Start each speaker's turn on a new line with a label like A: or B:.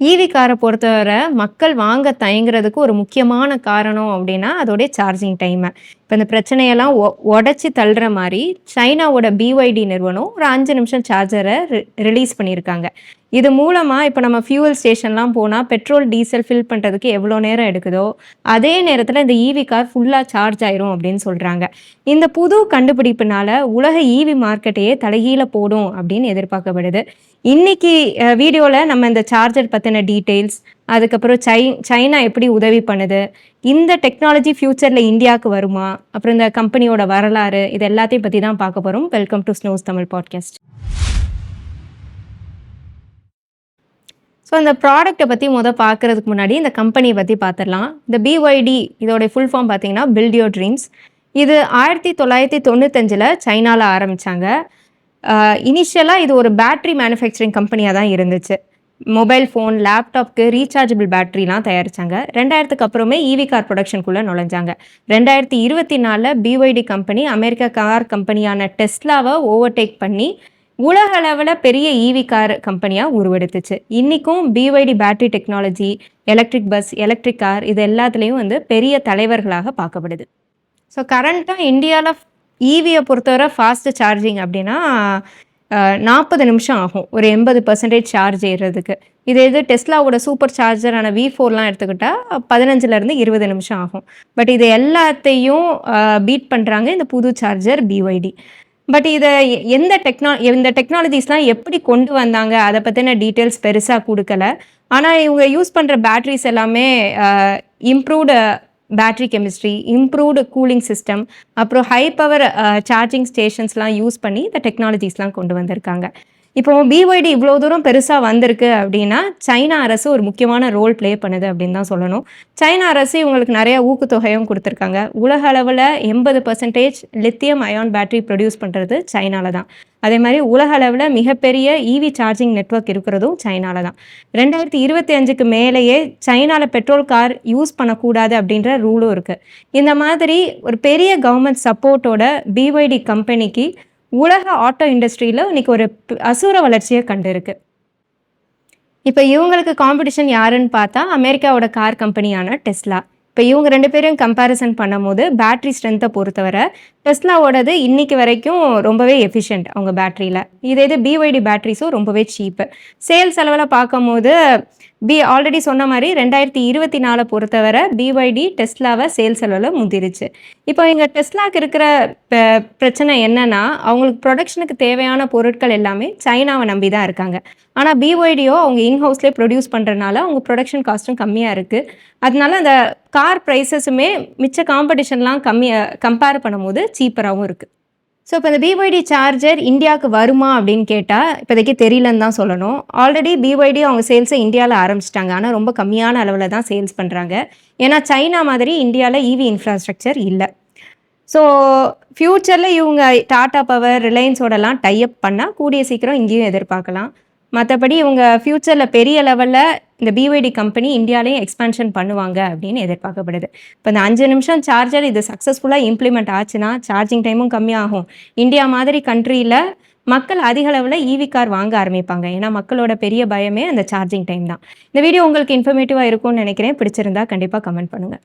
A: EV காரை பொறுத்தவரை மக்கள் வாங்க தயங்குறதுக்கு ஒரு முக்கியமான காரணம் அப்படின்னா அதோடைய சார்ஜிங் டைமை இப்போ இந்த பிரச்சனையெல்லாம் ஒ உடச்சி தள்ளுற மாதிரி சைனாவோட பிஒய்டி நிறுவனம் ஒரு அஞ்சு நிமிஷம் சார்ஜரை ரிலீஸ் பண்ணியிருக்காங்க. இது மூலமாக இப்போ நம்ம ஃபியூவல் ஸ்டேஷன்லாம் போனால் பெட்ரோல் டீசல் ஃபில் பண்ணுறதுக்கு எவ்வளோ நேரம் எடுக்குதோ அதே நேரத்தில் இந்த ஈவி கார் ஃபுல்லாக சார்ஜ் ஆயிரும் அப்படின்னு சொல்கிறாங்க இந்த புது கண்டுபிடிப்புனால உலக ஈவி மார்க்கெட்டையே தலைகீழ போடும் அப்படின்னு எதிர்பார்க்கப்படுது. இன்னைக்கு வீடியோவில் நம்ம இந்த சார்ஜர் பற்றின டீட்டெயில்ஸ் அதுக்கப்புறம் சை சைனா எப்படி உதவி பண்ணுது? இந்த டெக்னாலஜி ஃப்யூச்சரில் இந்தியாவுக்கு வருமா? அப்புறம் இந்த கம்பெனியோட வரலாறு இது எல்லாத்தையும் பற்றி தான் பார்க்க போகிறோம் welcome to Snows Tamil podcast so இந்த ப்ராடக்ட்டை பற்றி முதல் பார்க்குறதுக்கு முன்னாடி இந்த கம்பெனியை பற்றி பார்த்துடலாம் இந்த பிஒய்டி இதோடைய ஃபுல் ஃபார்ம் பார்த்தீங்கன்னா பில்ட் யோர் ட்ரீம்ஸ் இது ஆயிரத்தி தொள்ளாயிரத்தி தொண்ணூத்தஞ்சில் சைனாவில் ஆரம்பித்தாங்க இனிஷியலாக இது ஒரு பேட்ரி மேனுஃபேக்சரிங் கம்பெனியாக தான் இருந்துச்சு. மொபைல் ஃபோன் லேப்டாப்க்கு ரீசார்ஜபிள் பேட்டரிலாம் தயாரித்தாங்க ரெண்டாயிரத்துக்கு அப்புறமே இவி கார் ப்ரொடக்ஷனுக்குள்ளே நுழைஞ்சாங்க. ரெண்டாயிரத்தி இருபத்தி நாலில் பிஒய்டி கம்பெனி அமெரிக்க கார் கம்பெனியான டெஸ்லாவை ஓவர்டேக் பண்ணி உலக அளவில் பெரிய இவி கார் கம்பெனியாக உருவெடுத்துச்சு. இன்றைக்கும் BYD battery technology electric bus electric car இது எல்லாத்துலேயும் வந்து பெரிய தலைவர்களாக பார்க்கப்படுது. ஸோ கரண்ட்டாக இந்தியாவில் ஈவியை பொறுத்தவரை ஃபாஸ்ட்டு சார்ஜிங் அப்படின்னா நாற்பது நிமிஷம் ஆகும். ஒரு எண்பது பர்சன்டேஜ் சார்ஜ் ஏறுறதுக்கு இது எது? டெஸ்லாவோட சூப்பர் சார்ஜரான வி ஃபோர்லாம் எடுத்துக்கிட்டால் பதினஞ்சுலேருந்து இருபது நிமிஷம் ஆகும். பட் இது எல்லாத்தையும் பீட் பண்ணுறாங்க இந்த புது சார்ஜர் பிஒய்டி பட் இதை எந்த டெக்னா இந்த டெக்னாலஜிஸ்லாம் எப்படி கொண்டு வந்தாங்க? அதை பற்றின டீட்டெயில்ஸ் பெருசாக கொடுக்கல. ஆனால் இவங்க யூஸ் பண்ணுற பேட்ரிஸ் எல்லாமே improved battery chemistry improved cooling system அப்புறம் ஹை பவர் சார்ஜிங் ஸ்டேஷன்ஸ்லாம் யூஸ் பண்ணி இந்த டெக்னாலஜிஸ்லாம் கொண்டு வந்திருக்காங்க. இப்போ பிஒய்டி இவ்வளோ தூரம் பெருசாக வந்திருக்கு அப்படின்னா சைனா அரசு ஒரு முக்கியமான ரோல் ப்ளே பண்ணுது அப்படின்னு தான் சொல்லணும். சைனா அரசு இவங்களுக்கு நிறைய ஊக்கத்தொகையும் கொடுத்துருக்காங்க. உலக அளவில் எண்பது percentage lithium ion battery produce பண்ணுறது சைனாவில் தான். அதே மாதிரி உலக அளவில் மிகப்பெரிய இவி சார்ஜிங் நெட்ஒர்க் இருக்கிறதும் சைனாவில் தான். ரெண்டாயிரத்தி இருபத்தி அஞ்சுக்கு மேலேயே சைனாவில் பெட்ரோல் கார் யூஸ் பண்ணக்கூடாது அப்படின்ற ரூலும் இருக்குது இந்த மாதிரி ஒரு பெரிய கவர்மெண்ட் சப்போர்ட்டோட பிஒய்டி கம்பெனிக்கு உலக ஆட்டோ இண்டஸ்ட்ரியில் இன்றைக்கி ஒரு அசூர வளர்ச்சியை கண்டிருக்கு. இப்போ இவங்களுக்கு காம்படிஷன் யாருன்னு பார்த்தா அமெரிக்காவோட கார் கம்பெனியான டெஸ்லா. இப்போ இவங்க ரெண்டு பேரும் கம்பேரிசன் பண்ணும்போது பேட்ரி ஸ்ட்ரென்த்தை பொறுத்தவரை டெஸ்லாவோடது இன்றைக்கி வரைக்கும் ரொம்பவே எஃபிஷியன்ட் அவங்க பேட்டரியில் இதே இது பிஒய்டி பேட்ரிஸும் ரொம்பவே சீப்பு சேல்ஸ் அளவில் பார்க்கும்போது பி ஆல்ரெடி சொன்ன மாதிரி ரெண்டாயிரத்தி இருபத்தி நாலை பொறுத்தவரை பிஒய்டி டெஸ்லாவை சேல்ஸ் அளவில் முந்திருச்சு. இப்போ எங்கள் டெஸ்லாக்கு இருக்கிற பிரச்சனை என்னென்னா அவங்களுக்கு ப்ரொடக்ஷனுக்கு தேவையான பொருட்கள் எல்லாமே சைனாவை நம்பி தான் இருக்காங்க. ஆனால் பிஒய்டியோ அவங்க இன்ஹவுஸ்லேயே ப்ரொடியூஸ் பண்ணுறதுனால அவங்க ப்ரொடக்ஷன் காஸ்ட்டும் கம்மியாக இருக்குது அதனால அந்த கார் ப்ரைஸஸுமே மிச்ச காம்படிஷன்லாம் கம்மியாக கம்பேர் பண்ணும்போது சீப்பராகவும் இருக்குது ஸோ இப்போ இந்த பிஒய்டி சார்ஜர் இந்தியாவுக்கு வருமா அப்படின்னு கேட்டால் இப்போதைக்கு தெரியலன்னு தான் சொல்லணும். ஆல்ரெடி பிஒய்டி அவங்க சேல்ஸை இந்தியாவில் ஆரம்பிச்சிட்டாங்க. ஆனால் ரொம்ப கம்மியான அளவில் தான் சேல்ஸ் பண்ணுறாங்க ஏன்னா சைனா மாதிரி இந்தியாவில் இவி இன்ஃப்ராஸ்ட்ரக்சர் இல்லை. ஸோ ஃப்யூச்சரில் இவங்க டாடா பவர் ரிலையன்ஸோடலாம் டைப் பண்ணால் கூடிய சீக்கிரம் இங்கேயும் எதிர்பார்க்கலாம். மற்றபடி இவங்க ஃப்யூச்சரில் பெரிய லெவலில் இந்த பிஒய்டி கம்பெனி இந்தியாலேயும் எக்ஸ்பென்ஷன் பண்ணுவாங்க அப்படின்னு எதிர்பார்க்கப்படுது. இப்போ இந்த அஞ்சு நிமிஷம் சார்ஜர் இது சக்ஸஸ்ஃபுல்லாக இம்ப்ளிமெண்ட் ஆச்சுன்னா சார்ஜிங் டைமும் கம்மியாகும். இந்தியா மாதிரி கண்ட்ரியில் மக்கள் அதிக அளவில் ஈவி கார் வாங்க ஆரம்பிப்பாங்க. ஏன்னா மக்களோட பெரிய பயமே அந்த சார்ஜிங் டைம் தான். இந்த வீடியோ உங்களுக்கு இன்ஃபர்மேட்டிவாக இருக்கும்னு நினைக்கிறேன். பிடிச்சிருந்தா கண்டிப்பாக கமெண்ட் பண்ணுங்கள்